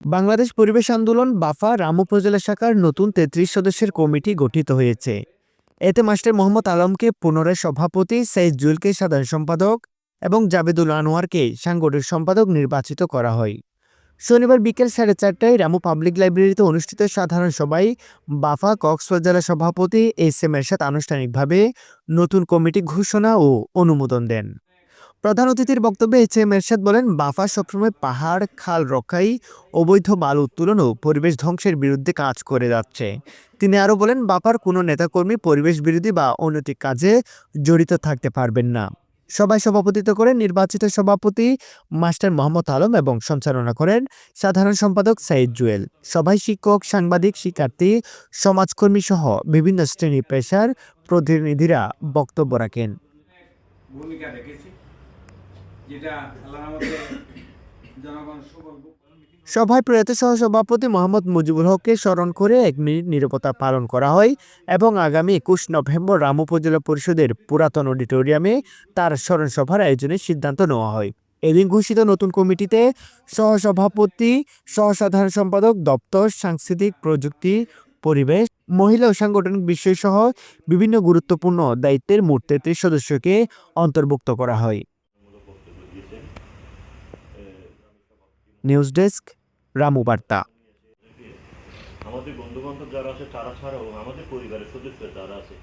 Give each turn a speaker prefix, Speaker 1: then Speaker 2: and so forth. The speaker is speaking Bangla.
Speaker 1: বাংলাদেশ পরিবেশ আন্দোলন বাফা রাম উপজেলা শাখার নতুন তেত্রিশ সদস্যের কমিটি গঠিত হয়েছে। এতে মাস্টার মোহাম্মদ আলমকে পুনরায় সভাপতি সৈয়দ জুয়েলকে সাধারণ সম্পাদক এবং জাবেদুল আনোয়ারকে সাংগঠনিক সম্পাদক নির্বাচিত করা হয়। শনিবার বিকেল সাড়ে চারটায় রামু পাবলিক লাইব্রেরিতে অনুষ্ঠিত সাধারণ সভায় বাফা কক্সবাজার সভাপতি এস এম এরশাদ আনুষ্ঠানিকভাবে নতুন কমিটি ঘোষণা ও অনুমোদন দেন। প্রধান অতিথির বক্তব্যে এইচ এম এরশাদ বলেন, বাফা সবসময় পাহাড়, খাল, রক্ষাই, অবৈধ বালু উত্তোলন ও পরিবেশ ধ্বংসের বিরুদ্ধে কাজ করে যাচ্ছে। তিনি আরও বলেন, বাফার কোনো নেতাকর্মী পরিবেশ বিরোধী বা অনৈতিক কাজে জড়িত থাকতে পারবেন না। সভায় সভাপতিত্ব করেন নির্বাচিত সভাপতি মাস্টার মোহাম্মদ আলম এবং সঞ্চালনা করেন সাধারণ সম্পাদক সাইদ জুয়েল। সভায় শিক্ষক, সাংবাদিক, শিক্ষার্থী, সমাজকর্মী সহ বিভিন্ন শ্রেণি পেশার প্রতিনিধিরা বক্তব্য রাখেন।
Speaker 2: ভূমিকা
Speaker 1: সভায় প্রয়াত সহসভাপতি মোহাম্মদ মুজিবুল হককে স্মরণ করে এক মিনিট নিরবতা পালন করা হয় এবং আগামী একুশ নভেম্বর রাম উপজেলা পরিষদের পুরাতন অডিটোরিয়ামে তার স্মরণ সভার আয়োজনের সিদ্ধান্ত নেওয়া হয়। এদিন ঘোষিত নতুন কমিটিতে সহসভাপতি, সহসাধারণ সম্পাদক, দপ্তর, সাংস্কৃতিক, প্রযুক্তি, পরিবেশ, মহিলা ও সাংগঠনিক বিষয়সহ বিভিন্ন গুরুত্বপূর্ণ দায়িত্বের মোট সদস্যকে অন্তর্ভুক্ত করা হয়
Speaker 3: মূলক বক্তব্য দিয়েছেন
Speaker 1: নিউজ ডেস্ক, রামু বার্তা।
Speaker 3: আমাদের বন্ধু বান্ধব যারা আছে, তারা ছাড়াও আমাদের পরিবারের সদস্য যারা আছে